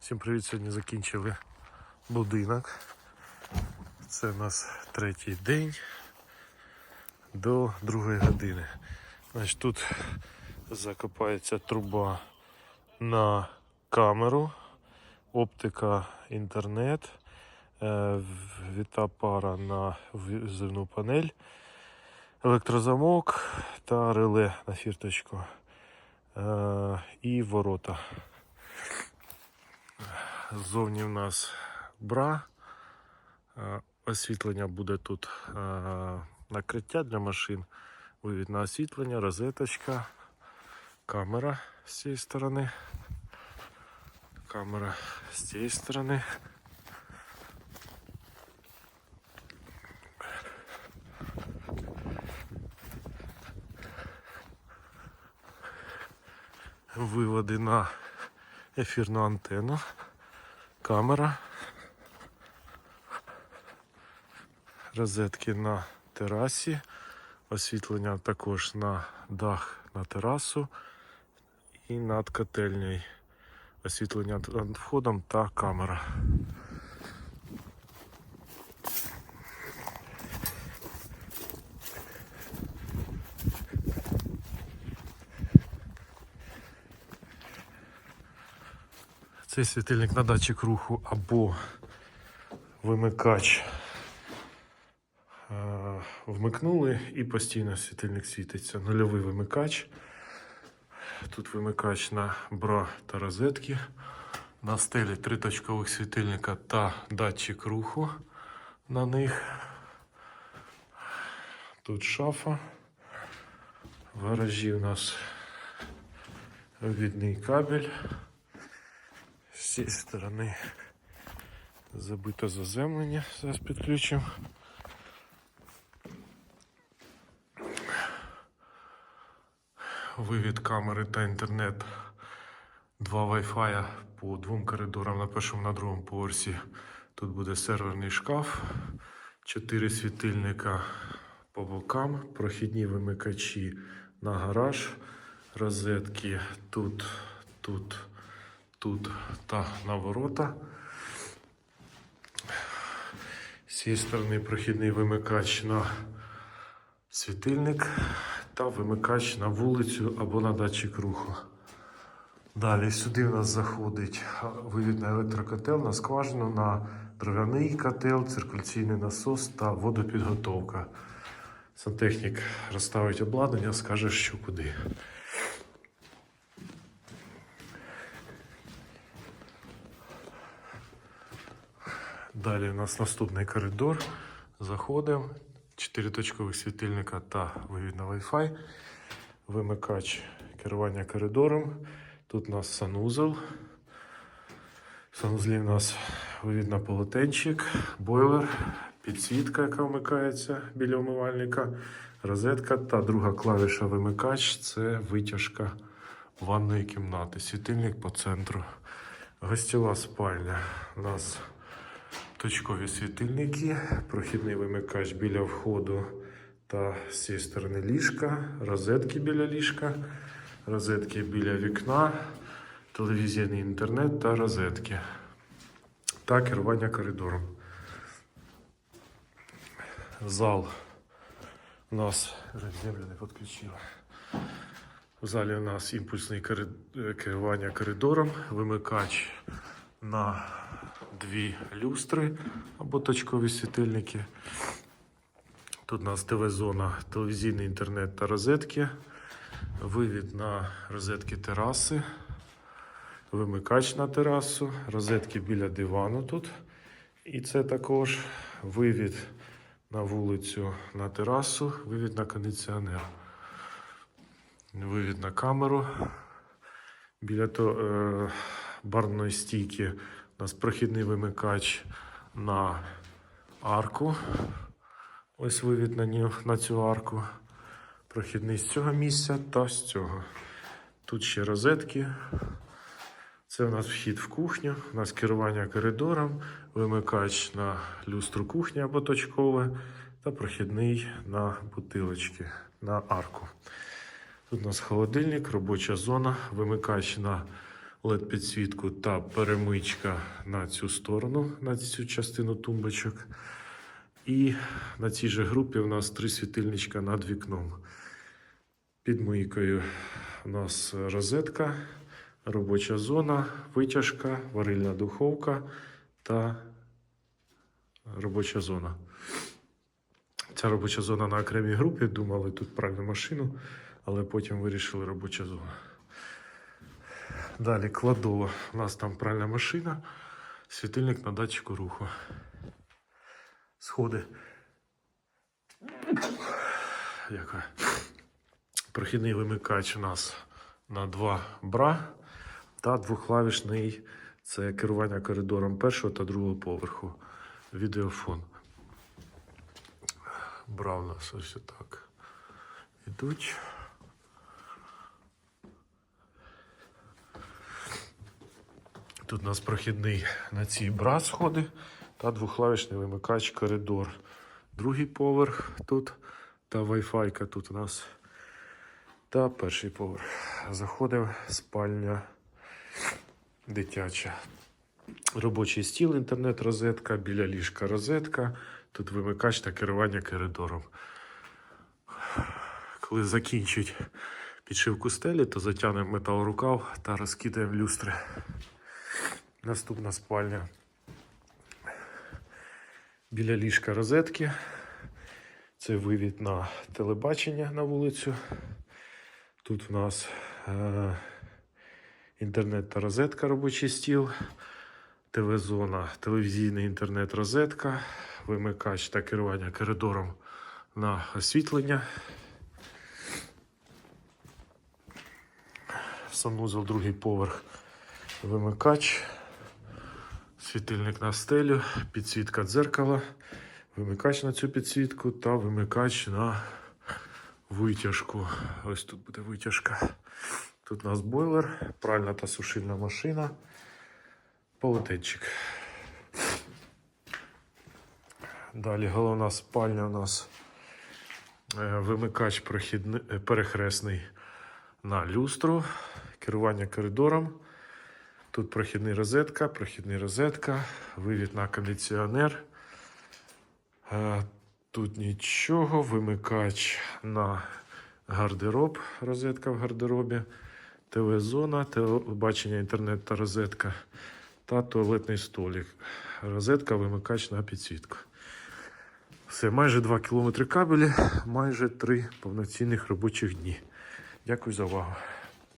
Всім привіт! Сьогодні закінчили будинок. Це у нас третій день до другої години. Значить, тут закопається труба на камеру, оптика, інтернет, е, віта пара на візивну панель, електрозамок та реле на фірточку е, і ворота. Ззовні в нас бра. Е, Освітлення буде тут е, накриття для машин. Вивід на освітлення, розеточка, камера з цієї сторони. Камера з цієї сторони. Виводи на ефірну антенну, камера, розетки на терасі, освітлення також на дах на терасу і над котельнею. Освітлення над входом та камера. Цей світильник на датчик руху або вимикач е, вмикнули і постійно світильник світиться. Нульовий вимикач. Тут вимикач на бра та розетки. На стелі три точкових світильника та датчик руху на них. Тут шафа. В гаражі у нас відний кабель. Цієї сторони забито заземлення. Зараз підключимо. Вивід камери та інтернет. Два Wi-Fi по двом коридорам на першому на другому поверсі. Тут буде серверний шкаф, чотири світильника по бокам, прохідні вимикачі на гараж, розетки тут, тут, тут та на ворота. З цієї сторони прохідний вимикач на світильник та вимикач на вулицю або на датчик руху. Далі сюди у нас заходить вивід на електрокотел, на скважину, на дров'яний котел, циркуляційний насос та водопідготовка. Сантехнік розставить обладнання, скаже, що куди. Далі у нас наступний коридор. Заходимо. Чотири точкових світильника та вивід на Wi-Fi. Вимикач керування коридором. Тут у нас санузел. В санузлі у нас вивід на полотенчик, бойлер, підсвітка, яка вмикається біля умивальника, розетка та друга клавіша вимикач це витяжка ванної кімнати. Світильник по центру. Гостєва спальня. У нас точкові світильники, прохідний вимикач біля входу та з цієї сторони ліжка, розетки біля ліжка, розетки біля вікна, телевізійний інтернет та розетки. Та керування коридором. Зал у нас землю не підключила. В залі у нас імпульсне керування коридором, вимикач на дві люстри або точкові світильники. Тут у нас ТВ-зона, телевізійний інтернет та розетки, вивід на розетки тераси, вимикач на терасу, розетки біля дивану тут. І це також вивід на вулицю на терасу, вивід на кондиціонер, вивід на камеру. Біля то, е, барної стійки у нас прохідний вимикач на арку. Ось вивід на, ню, на цю арку. Прохідний з цього місця та з цього. Тут ще розетки. Це у нас вхід в кухню, у нас керування коридором, вимикач на люстру кухні або точкове, та прохідний на бутилочки, на арку. Тут у нас холодильник, робоча зона, вимикач на led підсвітку та перемичка на цю сторону, на цю частину тумбочок. І на цій же групі у нас три світильничка над вікном. Під мийкою у нас розетка, робоча зона, витяжка, варильна духовка та робоча зона. Ця робоча зона на окремій групі. Думали тут пральну машину, але потім вирішили робоча зона. Далі кладова. У нас там пральна машина, світильник на датчику руху. Сходи. Яка? Прохідний вимикач у нас на два бра та двохклавішний це керування коридором першого та другого поверху. Відеофон. Бра у нас ось так. Ідуть. Тут у нас прохідний на ці бра сходи та двохклавішний вимикач коридор. Другий поверх тут та Wi-Fi тут у нас. Та перший поверх. Заходимо спальня дитяча. Робочий стіл, інтернет-розетка, біля ліжка розетка. Тут вимикач та керування коридором. Коли закінчить підшивку стелі, то затягнемо металорукав та розкидаємо люстри. Наступна спальня. Біля ліжка розетки. Це вивід на телебачення на вулицю. Тут в нас е, інтернет та розетка, робочий стіл, ТВ-зона, телевізійний інтернет розетка, вимикач та керування коридором на освітлення. Санузел, другий поверх, вимикач, світильник на стелю, підсвітка дзеркала, вимикач на цю підсвітку та вимикач на витяжку. Ось тут буде витяжка. Тут у нас бойлер, пральна та сушильна машина, полотенчик. Далі головна спальня у нас е, вимикач е, перехресний на люстру, керування коридором. Тут прохідний розетка, прохідний розетка, вивід на кондиціонер. Е, Тут нічого, вимикач на гардероб, розетка в гардеробі, ТВ-зона, телебачення, інтернет та розетка та туалетний столик. Розетка, вимикач на підсвітку. Все, майже 2 кілометри кабелі, майже 3 повноцінних робочих дні. Дякую за увагу.